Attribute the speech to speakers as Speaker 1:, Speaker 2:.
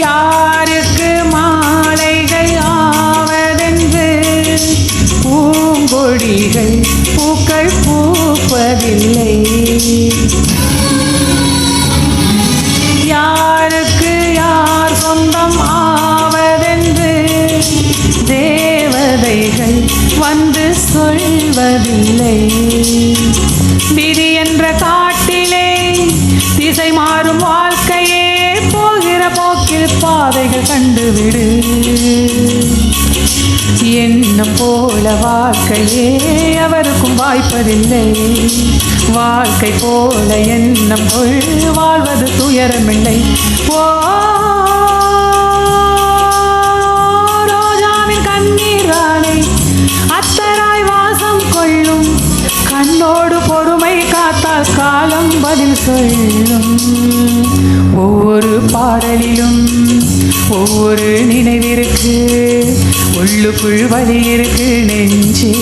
Speaker 1: யாருக்கு மாலைகள் ஆவதென்று? பூங்கொடிகள் பூக்கள் பூப்பதில்லை. யாருக்கு யார் சொந்தம் ஆவதென்று? தேவதைகள் வந்து சொல்வதில்லை. போகிற பாதைகள் கண்டுவிடு. என்ன போல வாழ்க்கையே அவருக்கும் வாய்ப்பதில்லை. வாழ்க்கை போல எண்ணம் கொள் வாழ்வது துயரமில்லை. ஓ ரோஜாவின் கண்ணீரானை அத்தராய் வாசம் கொள்ளும். கண்ணோடு பொறுமை காத்தால் காலம் பதில் சொல்லும். பாடலிலும் ஒவ்வொரு நினைவிற்கு உள்ளுக்குள் வழி இருக்கு நெஞ்சே.